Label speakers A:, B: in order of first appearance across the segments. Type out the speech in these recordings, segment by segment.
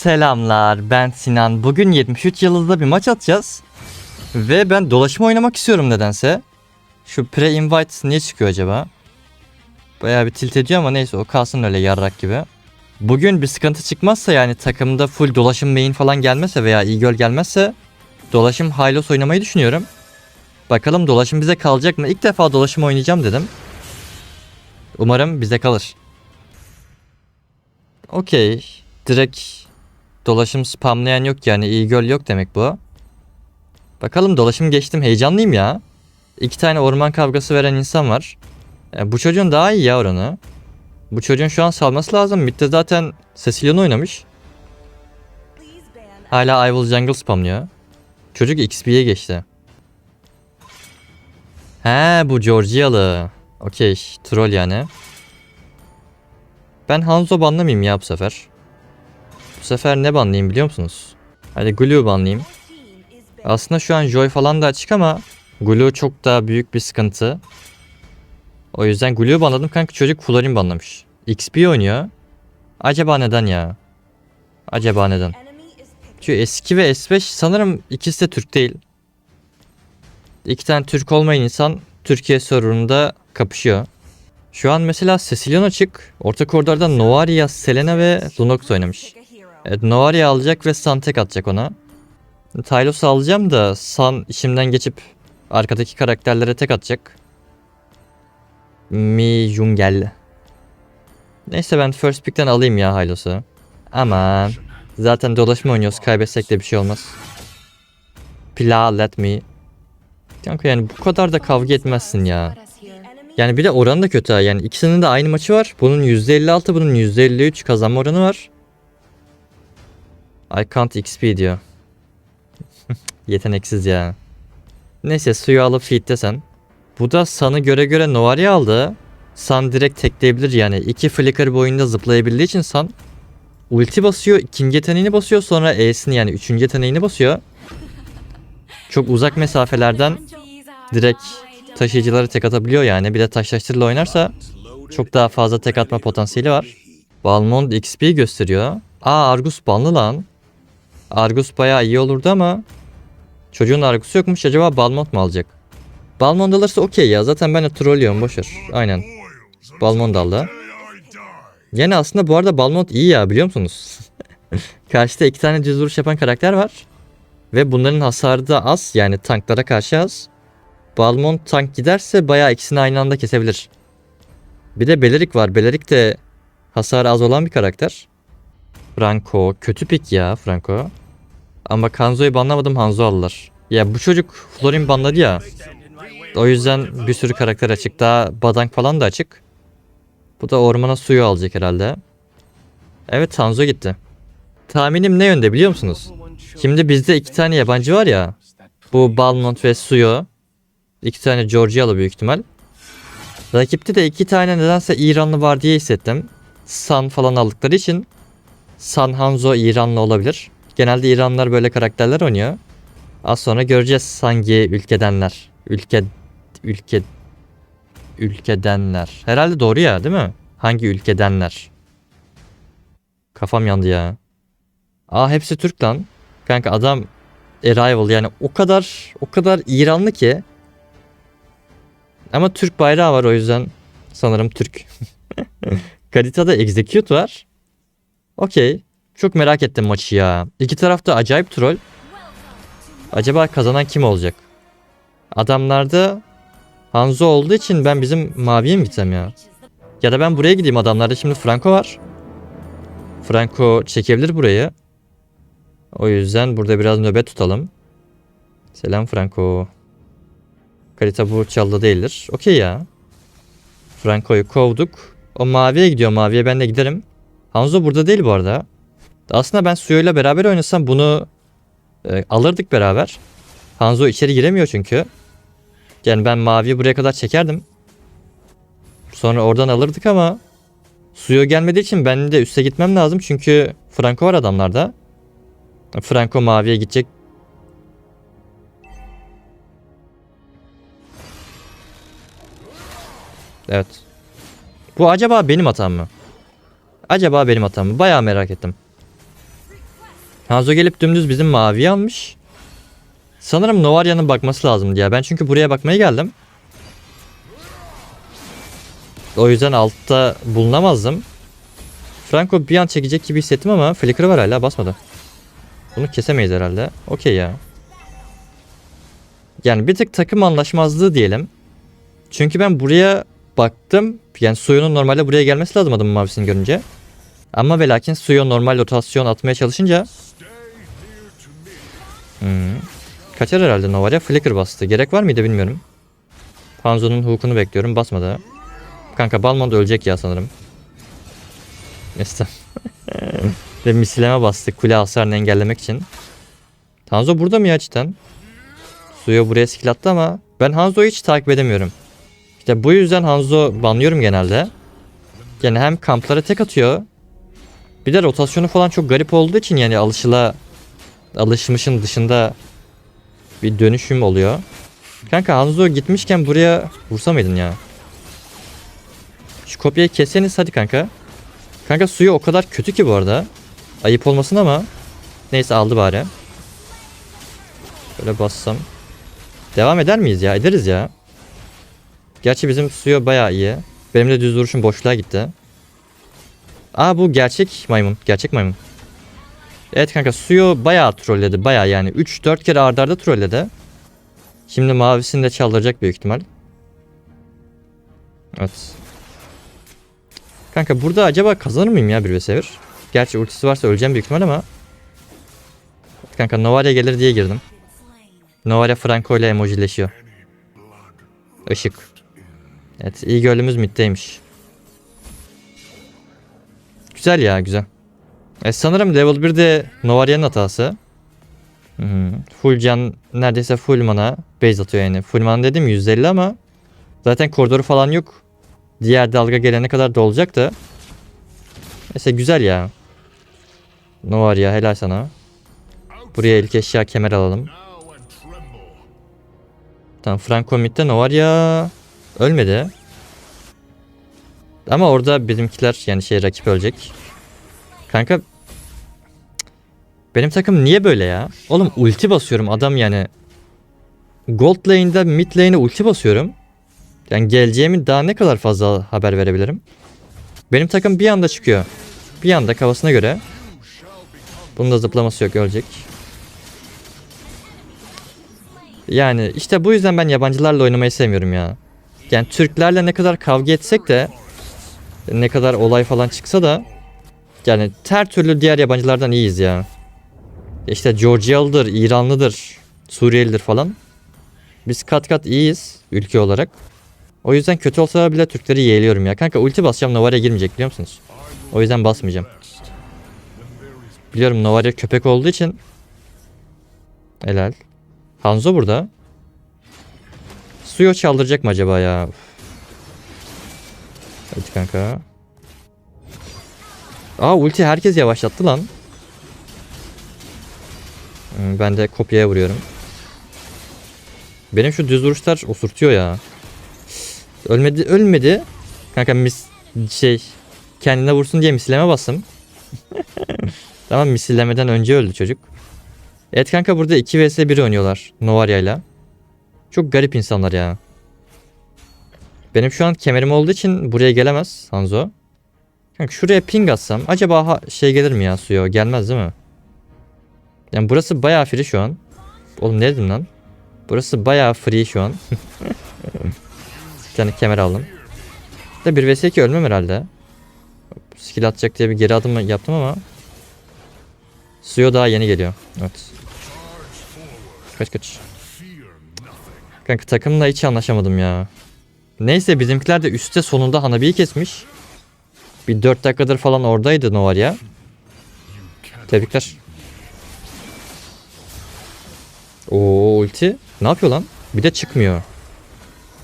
A: Selamlar ben Sinan. Bugün 73 yıldızda bir maç atacağız. Ve ben dolaşım oynamak istiyorum nedense. Şu pre-invite niye çıkıyor acaba? Bayağı bir tilt ediyor ama neyse o kalsın öyle yarrak gibi. Bugün bir sıkıntı çıkmazsa yani takımda full dolaşım main falan gelmezse veya iyi göl gelmezse dolaşım Hylos oynamayı düşünüyorum. Bakalım dolaşım bize kalacak mı? İlk defa dolaşım oynayacağım dedim. Umarım bize kalır. Okey. Direkt dolaşım spamlayan yok yani iyi göl yok demek bu. Bakalım dolaşım geçtim heyecanlıyım ya. İki tane orman kavgası veren insan var. E, bu çocuğun daha iyi ya oranı. Bu çocuğun şu an salması lazım. Mid'de zaten Cecilion oynamış. Hala I will jungle spamlıyor. Çocuk XP'ye geçti. He bu Georgialı. Okey troll yani. Ben Hanzo banlamayayım ya bu sefer. Bu sefer ne banlayayım biliyor musunuz? Hadi Glue banlayayım. Aslında şu an Joy falan da açık ama Glue çok daha büyük bir sıkıntı. O yüzden Glue banladım kanka çocuk Fularin banlamış. XP oynuyor. Acaba neden ya? Acaba neden? Çünkü eski ve S5 sanırım ikisi de Türk değil. İki tane Türk olmayan insan Türkiye serverında kapışıyor. Şu an mesela Cecilion açık. Orta koridorda Novaria, Selena ve Lunox oynamış. Evet Novaria alacak ve San tek atacak ona. Tylos'u alacağım da San işimden geçip arkadaki karakterlere tek atacak. Mi Jungel. Neyse ben first pick'ten alayım ya Hylos'u. Aman. Zaten dolaşma oynuyoruz kaybetsek de bir şey olmaz. Pila let me. Kanka yani bu kadar da kavga etmezsin ya. Yani bir de oranı da kötü ha. Yani ikisinin de aynı maçı var. Bunun %56 bunun %53 kazanma oranı var. I can't XP diyor. Yeteneksiz ya. Neyse suyu alıp feed sen. Bu da Sun'ı göre göre Novari aldı. Sun direkt tekleyebilir yani. iki flicker boyunda zıplayabildiği için Sun ulti basıyor. ikinci yeteneğini basıyor. Sonra E'sini yani üçüncü yeteneğini basıyor. Çok uzak mesafelerden direkt taşıyıcıları tek atabiliyor yani. Bir de taşlaştırıyla oynarsa çok daha fazla tek atma potansiyeli var. Balmond XP gösteriyor. Aa Argus banlı lan. Argus bayağı iyi olurdu ama çocuğun Argus'u yokmuş. Acaba Balmond mu alacak? Balmond alırsa okey ya. Zaten ben de trollüyorum boşver. Aynen. Balmond aldı. Yine aslında bu arada Balmond iyi ya biliyor musunuz? Karşıda iki tane düz vuruş yapan karakter var. Ve bunların hasarı da az. Yani tanklara karşı az. Balmond tank giderse bayağı ikisini aynı anda kesebilir. Bir de Belerik var. Belerik de hasarı az olan bir karakter. Franco. Kötü pik ya Franco. Ama Hanzo'yu banlamadım Hanzo aldılar. Ya bu çocuk Florin banladı ya. O yüzden bir sürü karakter açık. Daha Badank falan da açık. Bu da ormana suyu alacak herhalde. Evet Hanzo gitti. Tahminim ne yönde biliyor musunuz? Şimdi bizde iki tane yabancı var ya. Bu Balmont ve Suyo. İki tane Georgialı büyük ihtimal. Rakipte de iki tane nedense İranlı var diye hissettim. San falan aldıkları için San Hanzo İranlı olabilir. Genelde İranlılar böyle karakterler oynuyor. Az sonra göreceğiz hangi ülkedenler. Ülke ülke ülkedenler. Herhalde doğru ya değil mi? Hangi ülkedenler? Kafam yandı ya. Aa hepsi Türk lan. Kanka adam Arrival yani o kadar o kadar İranlı ki. Ama Türk bayrağı var o yüzden sanırım Türk. Karitada Execute var. Okey. Çok merak ettim maçı ya. İki tarafta acayip troll. Acaba kazanan kim olacak? Adamlarda Hanzo olduğu için ben bizim maviye mi gitsem ya? Ya da ben buraya gideyim adamlarda şimdi Franco var. Franco çekebilir burayı. O yüzden burada biraz nöbet tutalım. Selam Franco. Kalita bu çalda değildir. Okey ya. Franco'yu kovduk. O maviye gidiyor. Maviye ben de giderim. Hanzo burada değil bu arada. Aslında ben Suyo'yla beraber oynasam bunu e, alırdık beraber. Hanzo içeri giremiyor çünkü. Yani ben maviyi buraya kadar çekerdim. Sonra oradan alırdık ama Suyo gelmediği için ben de üste gitmem lazım çünkü Franco var adamlarda. Franco maviye gidecek. Evet. Bu acaba benim hatam mı? Acaba benim hatam mı? Bayağı merak ettim. Hanzo gelip dümdüz bizim maviyi almış. Sanırım Novarya'nın bakması lazımdı ya. Ben çünkü buraya bakmaya geldim. O yüzden altta bulunamazdım. Franco bir an çekecek gibi hissettim ama flicker var hala basmadı. Bunu kesemeyiz herhalde. Okey ya. Yani bir tık takım anlaşmazlığı diyelim. Çünkü ben buraya baktım. Yani Suyu'nun normalde buraya gelmesi lazım adamın mavisini görünce. Ama ve lakin Suyu normal rotasyon atmaya çalışınca Hmm. Kaçar herhalde Novaria. Flicker bastı. Gerek var mıydı bilmiyorum. Hanzo'nun hook'unu bekliyorum. Basmadı. Kanka Balmond ölecek ya sanırım. Neyse. Ve misileme bastık kule hasarını engellemek için. Hanzo burada mı ya cidden? Suyo buraya skill attı ama ben Hanzo'yu hiç takip edemiyorum. İşte bu yüzden Hanzo banlıyorum genelde. Yani hem kamplara tek atıyor. Bir de rotasyonu falan çok garip olduğu için yani alışıla alışmışın dışında bir dönüşüm oluyor. Kanka Hanzo gitmişken buraya vursa mıydın ya? Şu kopyayı keseniz hadi kanka. Kanka suyu o kadar kötü ki bu arada. Ayıp olmasın ama. Neyse aldı bari. Böyle bassam. Devam eder miyiz ya? Ederiz ya. Gerçi bizim suyu bayağı iyi. Benim de düz duruşum boşluğa gitti. Aa bu gerçek maymun. Gerçek maymun. Evet kanka suyu bayağı trolledi. Bayağı yani 3-4 kere ardarda arda trolledi. Şimdi mavisini de çaldıracak büyük ihtimal. Evet. Kanka burada acaba kazanır mıyım ya bir vs Gerçi ultisi varsa öleceğim büyük ihtimal ama. Kanka Novaria gelir diye girdim. Novaria Franco ile emojileşiyor. Işık. Evet iyi gölümüz middeymiş. Güzel ya güzel. E sanırım level 1'de Novaria'nın hatası. -hı. Full can neredeyse full mana base atıyor yani. Full mana dedim 150 ama zaten koridoru falan yok. Diğer dalga gelene kadar da olacak da. Neyse güzel ya. Novaria helal sana. Buraya ilk eşya kemer alalım. Tamam Franco midde Novaria ölmedi. Ama orada bizimkiler yani şey rakip ölecek. Kanka benim takım niye böyle ya? Oğlum ulti basıyorum adam yani. Gold lane'de mid lane'e ulti basıyorum. Yani geleceğimi daha ne kadar fazla haber verebilirim? Benim takım bir anda çıkıyor. Bir anda kafasına göre. Bunun da zıplaması yok ölecek. Yani işte bu yüzden ben yabancılarla oynamayı sevmiyorum ya. Yani Türklerle ne kadar kavga etsek de ne kadar olay falan çıksa da yani her türlü diğer yabancılardan iyiyiz ya. İşte Georgialıdır, İranlıdır, Suriyelidir falan. Biz kat kat iyiyiz ülke olarak. O yüzden kötü olsa bile Türkleri yeğliyorum ya. Kanka ulti basacağım Novaria girmeyecek biliyor musunuz? O yüzden basmayacağım. Biliyorum Novaria köpek olduğu için. Helal. Hanzo burada. Suyo çaldıracak mı acaba ya? Hadi kanka. Aa ulti herkes yavaşlattı lan. Hmm, Ben de kopyaya vuruyorum. Benim şu düz vuruşlar osurtuyor ya. Ölmedi ölmedi. Kanka mis şey kendine vursun diye misilleme bastım. tamam misillemeden önce öldü çocuk. Evet kanka burada 2 vs 1 oynuyorlar Novaria ile. Çok garip insanlar ya. Benim şu an kemerim olduğu için buraya gelemez Hanzo. Kanka şuraya ping atsam acaba ha şey gelir mi ya suyo? Gelmez değil mi? Yani burası bayağı free şu an. Oğlum ne dedim lan? Burası bayağı free şu an. bir tane kemer aldım. Da 1 vs 2 ölmem herhalde. Skill atacak diye bir geri adım yaptım ama. Suyo daha yeni geliyor. Evet. Kaç kaç. Kanka takımla hiç anlaşamadım ya. Neyse bizimkiler de üstte sonunda Hanabi'yi kesmiş. Bir 4 dakikadır falan oradaydı Novaria. Tebrikler. Oo ulti. Ne yapıyor lan? Bir de çıkmıyor.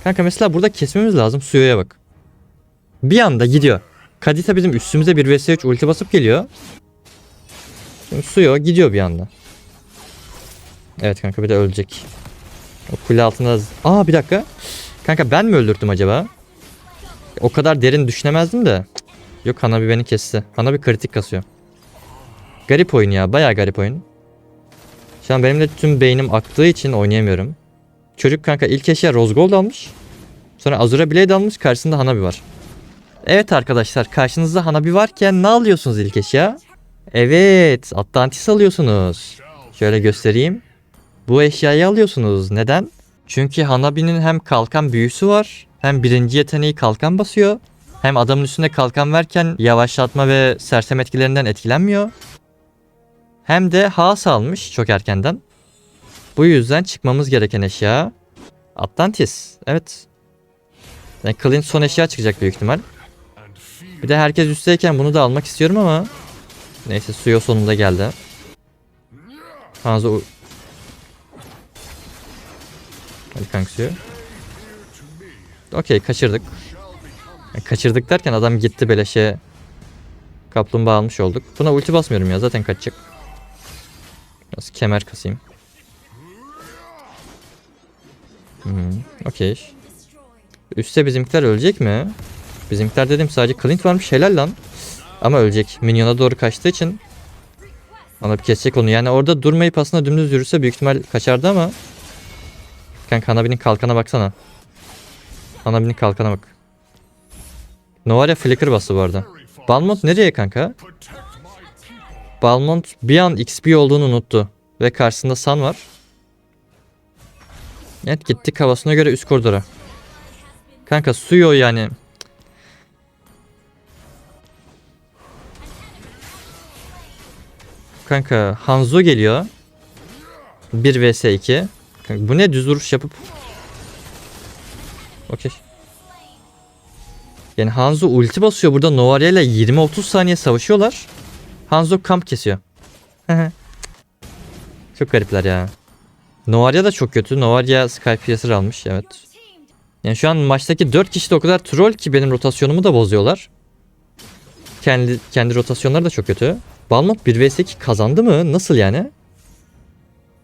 A: Kanka mesela burada kesmemiz lazım. Suyo'ya bak. Bir anda gidiyor. Kadita bizim üstümüze bir vs 3 ulti basıp geliyor. Şimdi Suyo gidiyor bir anda. Evet kanka bir de ölecek. O kule altında... Aa bir dakika. Kanka ben mi öldürdüm acaba? O kadar derin düşünemezdim de. Yok Hanabi beni kesti. Hanabi kritik kasıyor. Garip oyun ya. Bayağı garip oyun. Şu an benim de tüm beynim aktığı için oynayamıyorum. Çocuk kanka ilk eşya Rose almış. Sonra Azura Blade almış. Karşısında Hanabi var. Evet arkadaşlar karşınızda Hanabi varken ne alıyorsunuz ilk eşya? Evet Atlantis alıyorsunuz. Şöyle göstereyim. Bu eşyayı alıyorsunuz. Neden? Çünkü Hanabi'nin hem kalkan büyüsü var. Hem birinci yeteneği kalkan basıyor. Hem adamın üstünde kalkan verken yavaşlatma ve sersem etkilerinden etkilenmiyor. Hem de has almış çok erkenden. Bu yüzden çıkmamız gereken eşya Atlantis. Evet. Yani Clint son eşya çıkacak büyük ihtimal. Bir de herkes üstteyken bunu da almak istiyorum ama neyse suyo sonunda geldi. Hanzo Hadi kanka suyo. Okey kaçırdık. Yani kaçırdık derken adam gitti beleşe kaplumbağa almış olduk. Buna ulti basmıyorum ya zaten kaçacak. Biraz kemer kasayım. -hı. Okey. Üste bizimkiler ölecek mi? Bizimkiler dedim sadece Clint varmış helal lan. Ama ölecek. Minyona doğru kaçtığı için bir kesecek onu. Yani orada durmayıp aslında dümdüz yürürse büyük ihtimal kaçardı ama Kanka Hanabi'nin kalkana baksana. Hanabi'nin kalkana bak. Novaria flicker bastı bu arada. Balmont nereye kanka? Balmont bir an XP olduğunu unuttu. Ve karşısında Sun var. Evet gitti kafasına göre üst koridora. Kanka suyo yani. Kanka Hanzo geliyor. 1 vs 2. Bu ne düz vuruş yapıp. Okey. Yani Hanzo ulti basıyor burada Novaria ile 20-30 saniye savaşıyorlar. Hanzo kamp kesiyor. çok garipler ya. Novaria da çok kötü. Novaria Skypiercer almış evet. Yani şu an maçtaki 4 kişi de o kadar troll ki benim rotasyonumu da bozuyorlar. Kendi kendi rotasyonları da çok kötü. Balmont 1 vs 2 kazandı mı? Nasıl yani?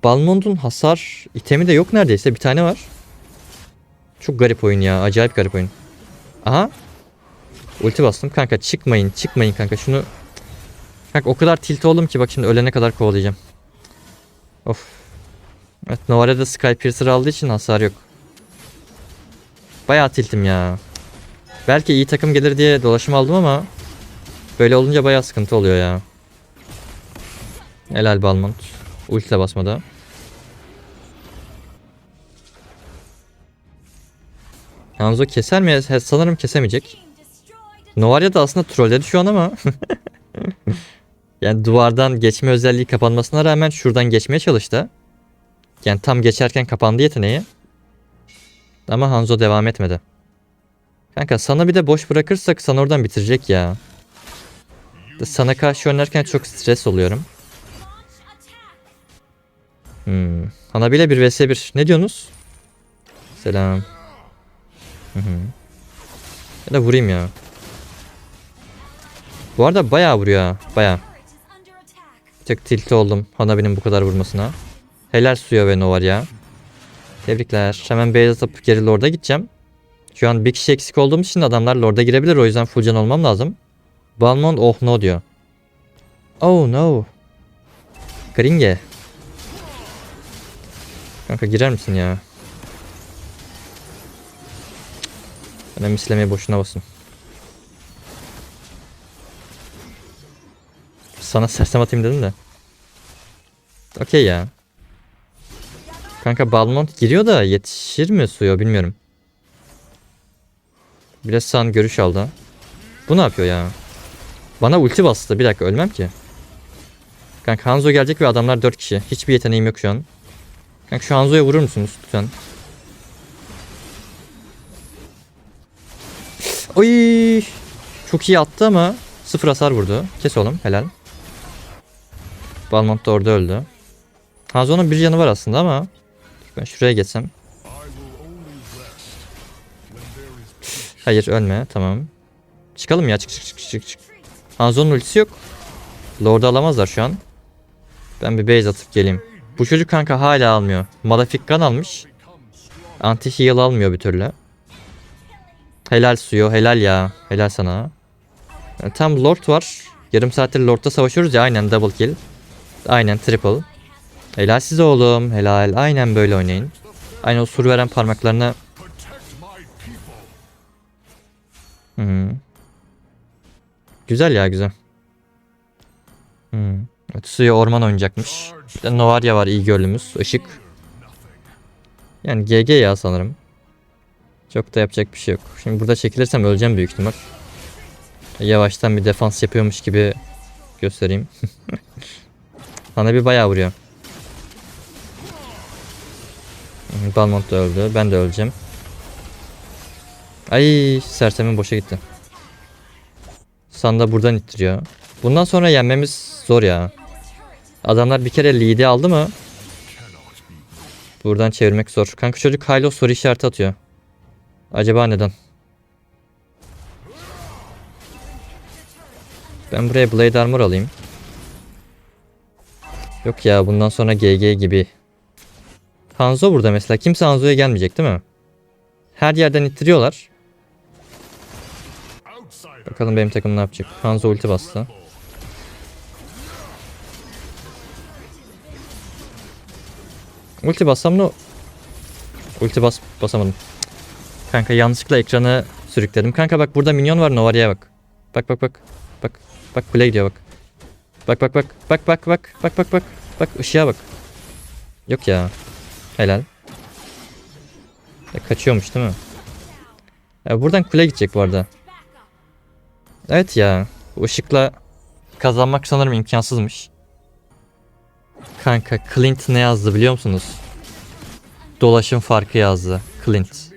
A: Balmont'un hasar itemi de yok neredeyse. Bir tane var. Çok garip oyun ya. Acayip garip oyun. Aha. Ulti bastım. Kanka çıkmayın. Çıkmayın kanka. Şunu... Kanka o kadar tilt oldum ki bak şimdi ölene kadar kovalayacağım. Of. Evet Novaria'da Skypiercer aldığı için hasar yok. Bayağı tiltim ya. Belki iyi takım gelir diye dolaşım aldım ama böyle olunca bayağı sıkıntı oluyor ya. Helal Balmont. Ulti basmadı. Hanzo keser mi? Sanırım kesemeyecek. Novaria da aslında trolledi şu an ama. yani duvardan geçme özelliği kapanmasına rağmen şuradan geçmeye çalıştı. Yani tam geçerken kapandı yeteneği. Ama Hanzo devam etmedi. Kanka sana bir de boş bırakırsak sana oradan bitirecek ya. Sana karşı oynarken çok stres oluyorum. Hmm. Hanabi'yle 1 vs 1. Ne diyorsunuz? Selam. Hı hı. Ya da vurayım ya. Bu arada bayağı vuruyor ha. Bayağı. Tık tilti oldum Hanabi'nin bu kadar vurmasına. Helal suya ve Novar ya. Tebrikler. Hemen base atıp geri Lord'a gideceğim. Şu an bir kişi eksik olduğum için adamlar Lord'a girebilir. O yüzden full can olmam lazım. Balmond oh no diyor. Oh no. Gringe. Kanka girer misin ya? Bana mislemeye boşuna basın. Sana sersem atayım dedim de. Okey ya. Kanka Balmont giriyor da yetişir mi suya bilmiyorum. Biraz san görüş aldı. Bu ne yapıyor ya? Bana ulti bastı. Bir dakika ölmem ki. Kanka Hanzo gelecek ve adamlar 4 kişi. Hiçbir yeteneğim yok şu an. Kanka şu Hanzo'ya vurur musunuz lütfen? Oy! Çok iyi attı ama sıfır hasar vurdu. Kes oğlum helal. Balmont da orada öldü. Hanzo'nun bir canı var aslında ama ben şuraya geçsem. Hayır ölme tamam. Çıkalım ya çık çık çık çık çık. Hanzo'nun ultisi yok. Lord'u alamazlar şu an. Ben bir base atıp geleyim. Bu çocuk kanka hala almıyor. Malefic Gun almış. Anti heal almıyor bir türlü. Helal suyu helal ya. Helal sana. Tam Lord var. Yarım saattir Lord'da savaşıyoruz ya aynen double kill. Aynen triple. Helal size oğlum. Helal. Aynen böyle oynayın. Aynen o sur veren parmaklarına. Hı -hı. Güzel ya güzel. Hı. Evet, suya orman oynayacakmış. De Novaria var iyi gönlümüz. Işık. Yani GG ya sanırım. Çok da yapacak bir şey yok. Şimdi burada çekilirsem öleceğim büyük ihtimal. Yavaştan bir defans yapıyormuş gibi göstereyim. Bana bir bayağı vuruyor. Balmont da öldü. Ben de öleceğim. Ay sersemin boşa gitti. Sanda buradan ittiriyor. Bundan sonra yenmemiz zor ya. Adamlar bir kere lead'i aldı mı? Buradan çevirmek zor. Kanka çocuk Kylo soru işareti atıyor. Acaba neden? Ben buraya Blade Armor alayım. Yok ya bundan sonra GG gibi. Hanzo burada mesela. Kimse Hanzo'ya gelmeyecek değil mi? Her yerden ittiriyorlar. Bakalım benim takım ne yapacak. Hanzo ulti bastı. Ulti bassam ne? Ulti bas basamadım. Kanka yanlışlıkla ekranı sürükledim. Kanka bak burada minyon var Novaria'ya bak. Bak bak bak. Bak. Bak kule gidiyor bak. Bak bak bak. Bak bak bak. Bak bak bak. Bak ışığa bak. Yok ya. Helal. Ya kaçıyormuş değil mi? Ya buradan kule gidecek bu arada. Evet ya. Bu ışıkla kazanmak sanırım imkansızmış. Kanka Clint ne yazdı biliyor musunuz? Dolaşım farkı yazdı. Clint.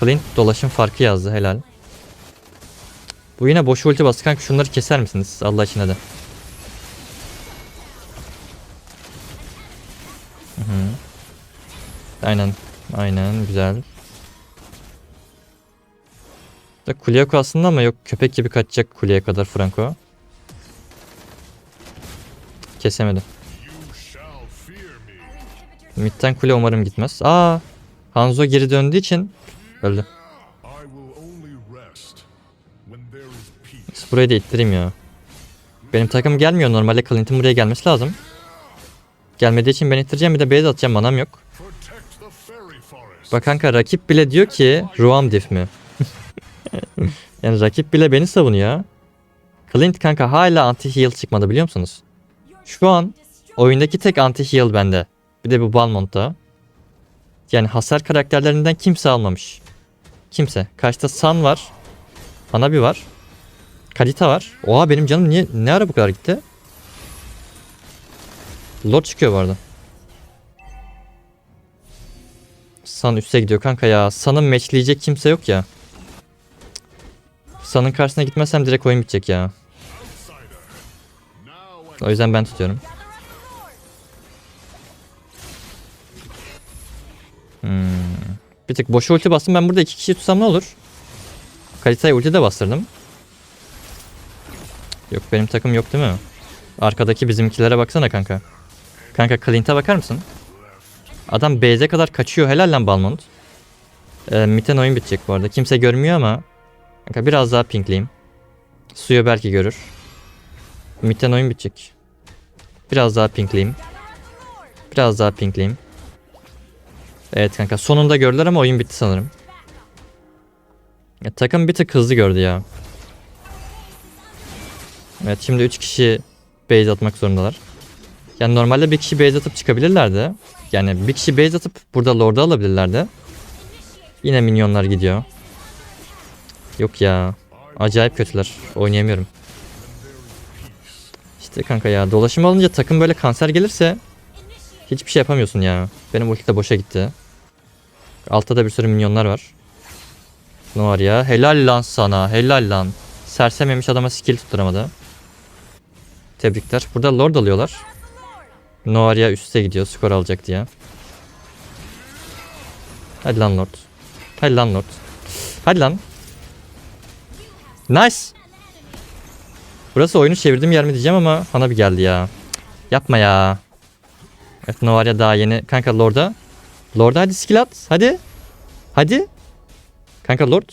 A: Clint dolaşım farkı yazdı helal. Bu yine boş ulti bastı kanka şunları keser misiniz Allah için hadi. Hı hı. Aynen. Aynen güzel. Da kule yok aslında ama yok köpek gibi kaçacak kuleye kadar Franco. Kesemedi. Mid'den kule umarım gitmez. Aa, Hanzo geri döndüğü için öldü. Burayı da ittireyim ya. Benim takım gelmiyor. Normalde Clint'in buraya gelmesi lazım. Gelmediği için ben ittireceğim. Bir de base atacağım. Manam yok. Bak kanka rakip bile diyor ki Ruam diff mi? yani rakip bile beni savunuyor. Clint kanka hala anti heal çıkmadı biliyor musunuz? Şu an oyundaki tek anti heal bende. Bir de bu Balmont'ta. Yani hasar karakterlerinden kimse almamış. Kimse. Karşıda Sun var. Hanabi var. Kalita var. Oha benim canım niye ne ara bu kadar gitti? Lord çıkıyor bu arada. Sun üste gidiyor kanka ya. Sun'ı matchleyecek kimse yok ya. Sun'ın karşısına gitmezsem direkt oyun bitecek ya. O yüzden ben tutuyorum. Tık boş ulti bastım. Ben burada iki kişi tutsam ne olur? Kalitaya ulti de bastırdım. Yok benim takım yok değil mi? Arkadaki bizimkilere baksana kanka. Kanka Clint'e bakar mısın? Adam base'e kadar kaçıyor. Helal lan Balmont. Ee, Mitten oyun bitecek bu arada. Kimse görmüyor ama. Kanka biraz daha pinkleyeyim. Suyu belki görür. Mitten oyun bitecek. Biraz daha pinkleyeyim. Biraz daha pinkleyeyim. Evet kanka sonunda gördüler ama oyun bitti sanırım. Ya, takım bir tık hızlı gördü ya. Evet şimdi 3 kişi base atmak zorundalar. Yani normalde bir kişi base atıp çıkabilirlerdi. Yani bir kişi base atıp burada lord'u alabilirlerdi. Yine minyonlar gidiyor. Yok ya. Acayip kötüler. Oynayamıyorum. İşte kanka ya dolaşım alınca takım böyle kanser gelirse hiçbir şey yapamıyorsun ya. Benim ulti de boşa gitti. Altta da bir sürü minyonlar var. Ne var ya? Helal lan sana. Helal lan. Sersememiş adama skill tutturamadı. Tebrikler. Burada lord alıyorlar. Noaria üste gidiyor skor alacak diye. Hadi lan lord. Hadi lan lord. Hadi lan. Nice. Burası oyunu çevirdiğim yer mi diyeceğim ama Hana bir geldi ya. Yapma ya. Evet Novaria daha yeni. Kanka Lord'a. Lord'a hadi skill at. Hadi. Hadi. Kanka Lord.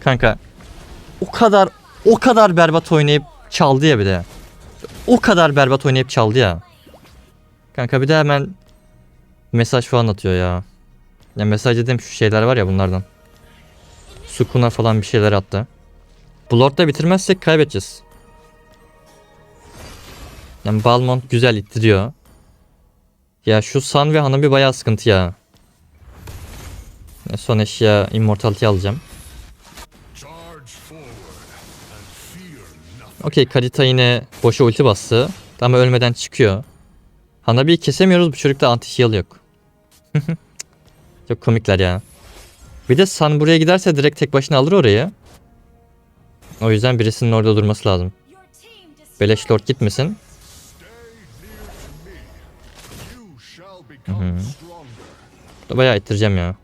A: Kanka. O kadar o kadar berbat oynayıp çaldı ya bir de. O kadar berbat oynayıp çaldı ya. Kanka bir de hemen mesaj falan atıyor ya. Ya mesaj dedim şu şeyler var ya bunlardan. Sukuna falan bir şeyler attı. Bu Lord'da bitirmezsek kaybedeceğiz. Yani Balmont güzel ittiriyor. Ya şu Sun ve Hanabi bayağı sıkıntı ya. Son eşya Immortality alacağım. Okey Kadita yine boşa ulti bastı. Ama ölmeden çıkıyor. Hanabi'yi kesemiyoruz bu çocukta anti heal yok. Çok komikler ya. Bir de Sun buraya giderse direkt tek başına alır orayı. O yüzden birisinin orada durması lazım. Beleş Lord gitmesin.
B: Shall become stronger.
A: Bayağı ittireceğim ya.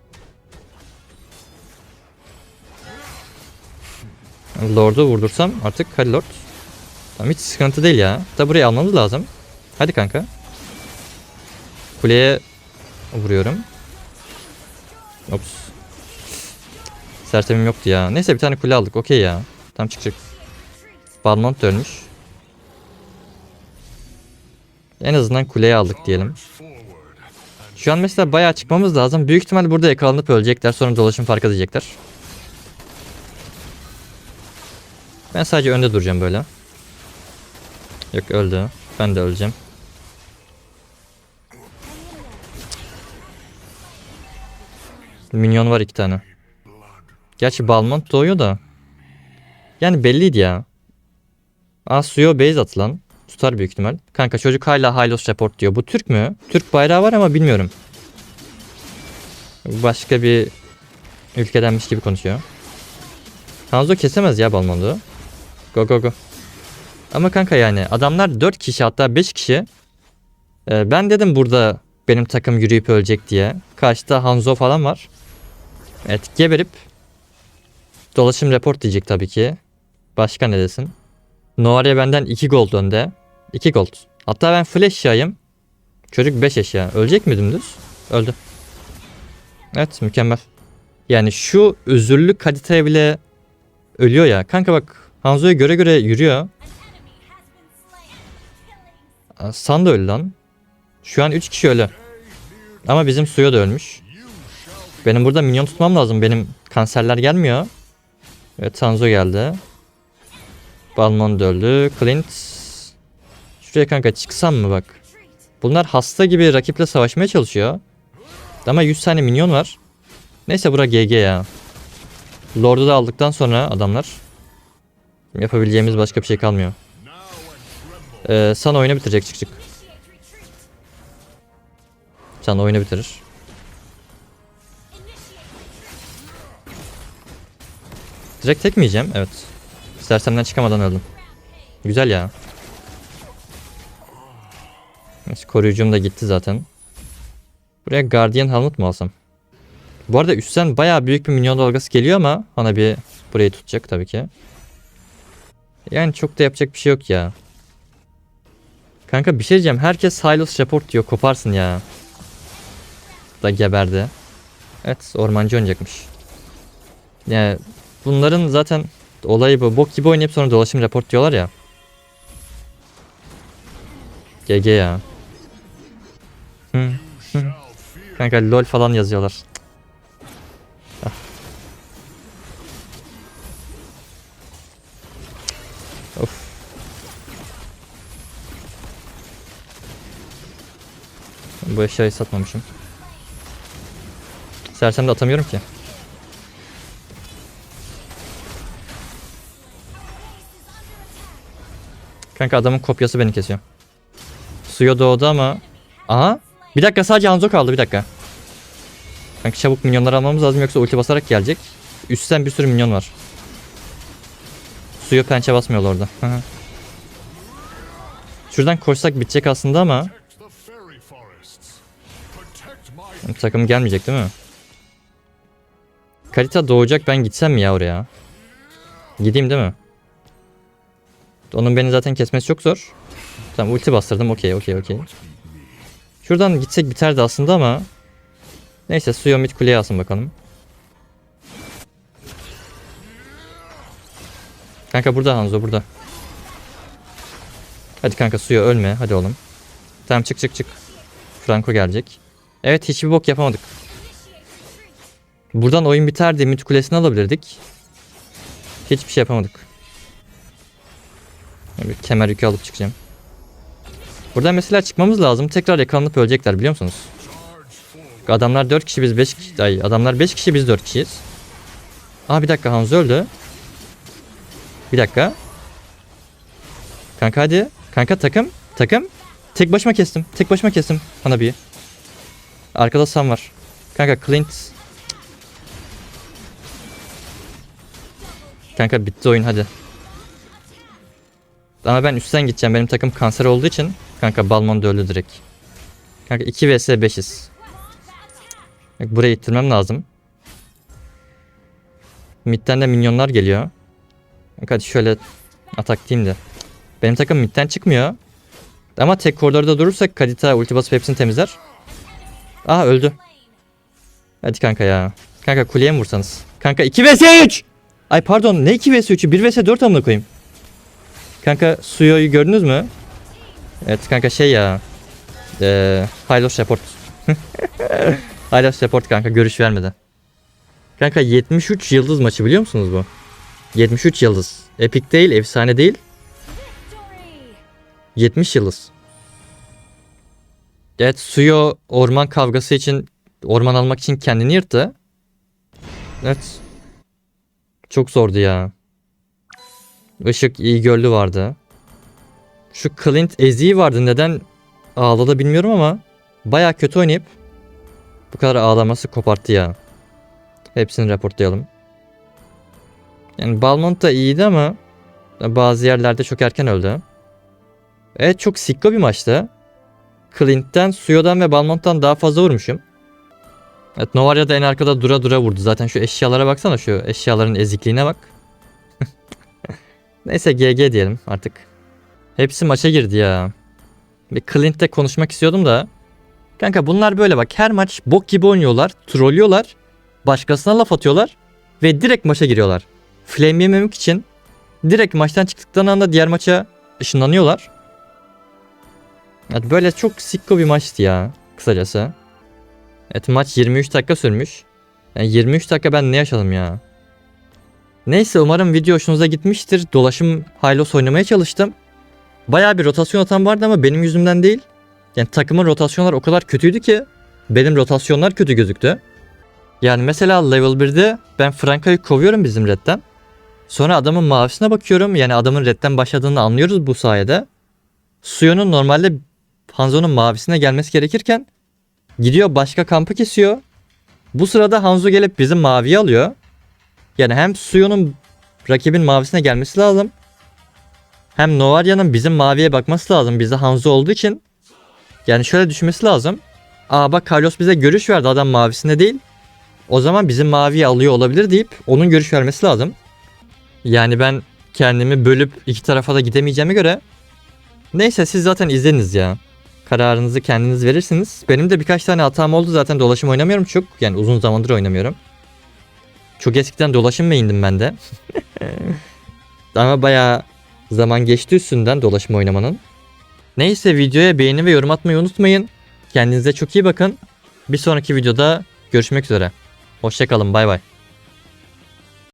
A: Lord'u vurdursam artık hadi Lord. Tamam hiç sıkıntı değil ya. Da burayı almamız lazım. Hadi kanka. Kuleye vuruyorum. Ops. Sersemim yoktu ya. Neyse bir tane kule aldık. Okey ya. Tam çıkacak. Balmont da ölmüş. En azından kuleyi aldık diyelim. Şu an mesela bayağı çıkmamız lazım. Büyük ihtimal burada yakalanıp ölecekler. Sonra dolaşım fark edecekler. Ben sadece önde duracağım böyle. Yok öldü. Ben de öleceğim. Minyon var iki tane. Gerçi Balmont doğuyor da. Yani belliydi ya. Aa suyo base atılan. Tutar büyük ihtimal. Kanka çocuk hala Hylos Report diyor. Bu Türk mü? Türk bayrağı var ama bilmiyorum. Başka bir ülkedenmiş gibi konuşuyor. Hanzo kesemez ya Balmondu. Go go go. Ama kanka yani adamlar 4 kişi hatta 5 kişi. Ee, ben dedim burada benim takım yürüyüp ölecek diye. Karşıda Hanzo falan var. Evet geberip dolaşım report diyecek tabii ki. Başka ne desin? Noarya benden 2 gold önde. 2 gold. Hatta ben full eşyayım. Çocuk 5 eşya. Ölecek mi dümdüz? Öldü. Evet mükemmel. Yani şu özürlü Kadita'ya bile ölüyor ya. Kanka bak Hanzo'yu göre göre yürüyor. San da öldü lan. Şu an 3 kişi ölü. Ama bizim suya da ölmüş. Benim burada minyon tutmam lazım. Benim kanserler gelmiyor. Evet Hanzo geldi. Balmond öldü. Clint. Şuraya kanka çıksam mı bak. Bunlar hasta gibi rakiple savaşmaya çalışıyor. Ama 100 tane minyon var. Neyse bura GG ya. Lord'u da aldıktan sonra adamlar. Yapabileceğimiz başka bir şey kalmıyor. Ee, San oyunu bitirecek çık çık. San oyunu bitirir. Direkt tek mi yiyeceğim? Evet. Sersemden çıkamadan öldüm. Güzel ya. Neyse, koruyucum da gitti zaten. Buraya Guardian Helmet mı alsam? Bu arada üstten bayağı büyük bir minyon dalgası geliyor ama bana bir burayı tutacak tabii ki. Yani çok da yapacak bir şey yok ya. Kanka bir şey diyeceğim. Herkes Hylos Report diyor. Koparsın ya. Da geberdi. Evet ormancı oynayacakmış. Yani bunların zaten olayı bu. Bok gibi oynayıp sonra dolaşım report diyorlar ya. GG ya. Hı. hı. Kanka lol falan yazıyorlar. Of. Bu eşyayı satmamışım. Sersem de atamıyorum ki. Kanka adamın kopyası beni kesiyor. Suya doğdu ama... Aha! Bir dakika sadece Hanzo kaldı bir dakika. Kanka çabuk minyonları almamız lazım yoksa ulti basarak gelecek. Üstten bir sürü minyon var. Suya pençe basmıyorlar orada. Şuradan koşsak bitecek aslında ama takım gelmeyecek değil mi? Kalita doğacak ben gitsem mi ya oraya? Gideyim değil mi? Onun beni zaten kesmesi çok zor. Tamam ulti bastırdım okey okey okey. Şuradan gitsek biterdi aslında ama Neyse suya mid kuleye alsın bakalım. Kanka burada Hanzo burada. Hadi kanka suya ölme. Hadi oğlum. Tamam çık çık çık. Franco gelecek. Evet hiçbir bok yapamadık. Buradan oyun biterdi. Mid kulesini alabilirdik. Hiçbir şey yapamadık. Bir kemer yükü alıp çıkacağım. Buradan mesela çıkmamız lazım. Tekrar yakalanıp ölecekler biliyor musunuz? Adamlar 4 kişi biz 5 kişi. Ay adamlar 5 kişi biz 4 kişiyiz. Aa bir dakika Hanzo öldü. Bir dakika. Kanka hadi. Kanka takım. Takım. Tek başıma kestim. Tek başıma kestim. Hanabi'yi. Arkada Sam var. Kanka Clint. Kanka bitti oyun hadi. Ama ben üstten gideceğim. Benim takım kanser olduğu için. Kanka Balmond öldü direkt. Kanka 2 vs 5'iz. Bak buraya ittirmem lazım. Mid'den de minyonlar geliyor. Kanka hadi şöyle atak diyeyim de. Benim takım midden çıkmıyor. Ama tek koridorda durursak Kadita ulti basıp hepsini temizler. Aa öldü. Hadi kanka ya. Kanka kuleye mi vursanız? Kanka 2 vs 3! Ay pardon ne 2 vs 3'ü? 1 vs 4 amına koyayım. Kanka Suyo'yu gördünüz mü? Evet kanka şey ya. Eee Hylos Report. Hylos Report kanka görüş vermedi. Kanka 73 yıldız maçı biliyor musunuz bu? 73 yıldız. Epic değil, efsane değil. 70 yıldız. Evet Suyo orman kavgası için orman almak için kendini yırttı. Evet. Çok zordu ya. Işık iyi gölü vardı. Şu Clint eziği vardı. Neden ağladı bilmiyorum ama baya kötü oynayıp bu kadar ağlaması koparttı ya. Hepsini raportlayalım. Yani Balmont da iyiydi ama bazı yerlerde çok erken öldü. Evet çok sikko bir maçtı. Clint'ten, Suyo'dan ve Balmont'tan daha fazla vurmuşum. Evet Novaria da en arkada dura dura vurdu. Zaten şu eşyalara baksana şu eşyaların ezikliğine bak. Neyse GG diyelim artık. Hepsi maça girdi ya. Bir Clint'te konuşmak istiyordum da. Kanka bunlar böyle bak her maç bok gibi oynuyorlar, trollüyorlar, başkasına laf atıyorlar ve direkt maça giriyorlar. Flame yememek için direkt maçtan çıktıktan anda diğer maça ışınlanıyorlar. Evet, böyle çok sikko bir maçtı ya kısacası. Evet maç 23 dakika sürmüş. Yani 23 dakika ben ne yaşadım ya. Neyse umarım video hoşunuza gitmiştir. Dolaşım Hylos oynamaya çalıştım. Bayağı bir rotasyon atan vardı ama benim yüzümden değil. Yani takımın rotasyonlar o kadar kötüydü ki benim rotasyonlar kötü gözüktü. Yani mesela level 1'de ben Franka'yı kovuyorum bizim redden. Sonra adamın mavisine bakıyorum. Yani adamın redden başladığını anlıyoruz bu sayede. Suyo'nun normalde Hanzo'nun mavisine gelmesi gerekirken gidiyor başka kampı kesiyor. Bu sırada Hanzo gelip bizim maviyi alıyor. Yani hem Suyo'nun rakibin mavisine gelmesi lazım. Hem Novaria'nın bizim maviye bakması lazım. Bizde Hanzo olduğu için. Yani şöyle düşünmesi lazım. Aa bak Carlos bize görüş verdi adam mavisine değil. O zaman bizim maviyi alıyor olabilir deyip onun görüş vermesi lazım. Yani ben kendimi bölüp iki tarafa da gidemeyeceğime göre Neyse siz zaten izlediniz ya. Kararınızı kendiniz verirsiniz. Benim de birkaç tane hatam oldu zaten dolaşım oynamıyorum çok. Yani uzun zamandır oynamıyorum. Çok eskiden dolaşım main'dim ben de. Ama bayağı zaman geçti üstünden dolaşım oynamanın. Neyse videoya beğeni ve yorum atmayı unutmayın. Kendinize çok iyi bakın. Bir sonraki videoda görüşmek üzere. Hoşçakalın bay bay.